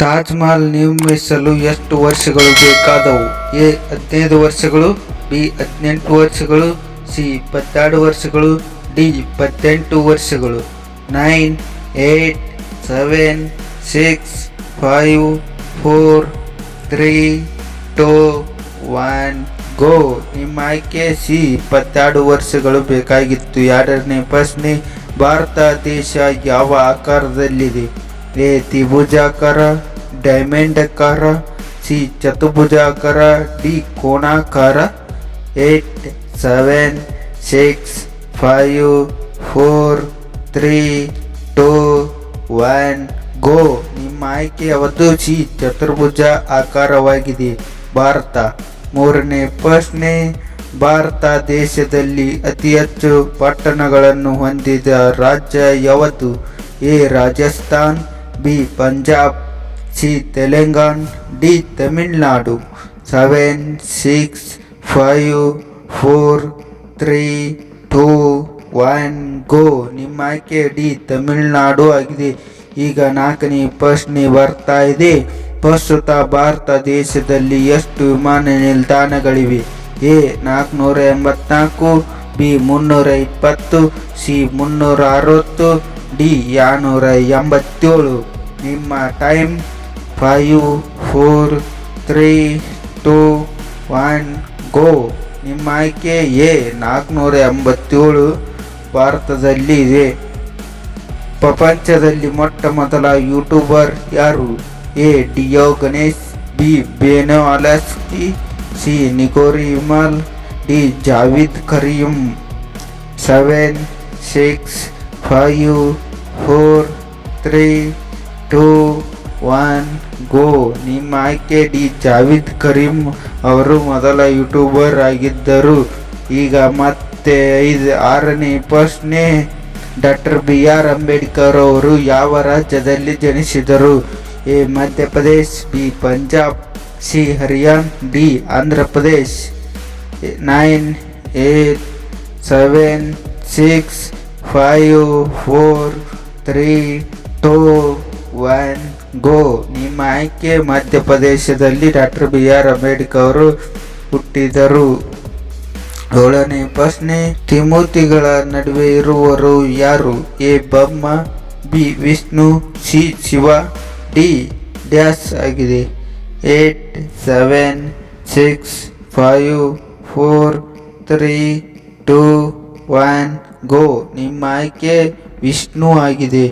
ತಾಜ್ ಮಹಲ್ ನಿರ್ಮಿಸಲು ಎಷ್ಟು ವರ್ಷಗಳು ಬೇಕಾದವು? ಎ ಹದಿನೈದು ವರ್ಷಗಳು, ಬಿ ಹದಿನೆಂಟು ವರ್ಷಗಳು, ಸಿ ಇಪ್ಪತ್ತೆರಡು ವರ್ಷಗಳು, ಡಿ ಇಪ್ಪತ್ತೆಂಟು ವರ್ಷಗಳು. Nine, eight, seven, six, five, four, three, two, one, go. ನಿಮ್ಮ ಆಯ್ಕೆ ಸಿ ಇಪ್ಪತ್ತೆರಡು ವರ್ಷಗಳು ಬೇಕಾಗಿತ್ತು. ಎರಡನೇ ಪ್ರಶ್ನೆ, ಭಾರತ ದೇಶ ಯಾವ ಆಕಾರದಲ್ಲಿದೆ? ತ್ರಿಭುಜಾಕಾರ ಡೈಮಂಡ್ ಆಕಾರ ಸಿ ಚತುರ್ಭುಜಾಕಾರ D ಕೋಣಾಕಾರ, eight, seven, six, five, four, three, two, one, go. ನಿಮ್ಮ ಆಯ್ಕೆ ಯಾವತ್ತು ಸಿ ಚತುರ್ಭುಜ ಆಕಾರವಾಗಿದೆ. ಭಾರತ ಮೂರನೇ ಪ್ರಶ್ನೆ. ಭಾರತ ದೇಶದಲ್ಲಿ ಅತಿ ಹೆಚ್ಚು ಪಟ್ಟಣಗಳನ್ನು ಹೊಂದಿದ ರಾಜ್ಯ ಯಾವತ್ತು A Rajasthan B. Punjab, C. Telangana, D. Tamil Nadu. Seven, six, five, four, three, two, one, go. ನಿಮ್ಮ ಆಯ್ಕೆ ಡಿ. ತಮಿಳುನಾಡು ಆಗಿದೆ. ಈಗ ನಾಲ್ಕನೇ ಪ್ರಶ್ನೆ ಬರ್ತಾ ಇದೆ. ಪ್ರಸ್ತುತ ಭಾರತ ದೇಶದಲ್ಲಿ ಎಷ್ಟು ವಿಮಾನ ನಿಲ್ದಾಣಗಳಿವೆ? ಎ, ನಾಲ್ಕುನೂರ ಎಂಬತ್ನಾಲ್ಕು, ಬಿ, ಮುನ್ನೂರ ಇಪ್ಪತ್ತು, ಸಿ, ಮುನ್ನೂರ ಅರವತ್ತು, ಡಿ ಎರಡುನೂರ ಎಂಬತ್ತೇಳು. ನಿಮ್ಮ time five four three two one go ನಿಮ್ಮ ಆಯ್ಕೆ ಎ ನಾಲ್ಕುನೂರ ಎಂಬತ್ತೇಳು ಭಾರತದಲ್ಲಿ ಇದೆ ಪ್ರಪಂಚದಲ್ಲಿ ಮೊಟ್ಟ ಮೊದಲ ಯೂಟ್ಯೂಬರ್ ಯಾರು? ಎ, ಡಿಯೋ ಗಣೇಶ್, ಬಿ, ಬೇನೋ ಅಲಸ್ಕಿ, ಸಿ ನಿಕೋರಿ ಇಮಾಲ್ D, Jawed Karim. Seven, six, five, four, three two one go ನಿಮ್ಮ ಆಯ್ಕೆ ಡಿ. ಜಾವಿದ್ ಕರೀಂ ಅವರು ಮೊದಲ ಯೂಟ್ಯೂಬರ್ ಆಗಿದ್ದರು. ಈಗ ಮತ್ತೆ ಐದು, ಆರನೇ ಪ್ರಶ್ನೆ ಡಾಕ್ಟರ್ ಬಿ. ಆರ್. ಅಂಬೇಡ್ಕರ್ ಅವರು ಯಾವ ರಾಜ್ಯದಲ್ಲಿ ಜನಿಸಿದರು? A, Madhya Pradesh, B, Punjab, C, Haryana, D Andhra Pradesh nine, eight, seven, six, five, four, three, two one go. ನಿಮ್ಮ ಆಯ್ಕೆ ಮಧ್ಯಪ್ರದೇಶದಲ್ಲಿ ಡಾಕ್ಟರ್ ಬಿ ಆರ್ ಅಂಬೇಡ್ಕರ್ ಅವರು ಹುಟ್ಟಿದರು. ಏಳನೇ ಪ್ರಶ್ನೆ, ತ್ರಿಮೂರ್ತಿಗಳ ನಡುವೆ ಇರುವರು ಯಾರು? A. Brahma B. Vishnu, C. Shiva, D. ಡ್ಯಾಸ್ ಆಗಿದೆ. Eight, seven, six, five, four, three, two, one, go. ನಿಮ್ಮ ಆಯ್ಕೆ ವಿಷ್ಣು ಆಗಿದೆ.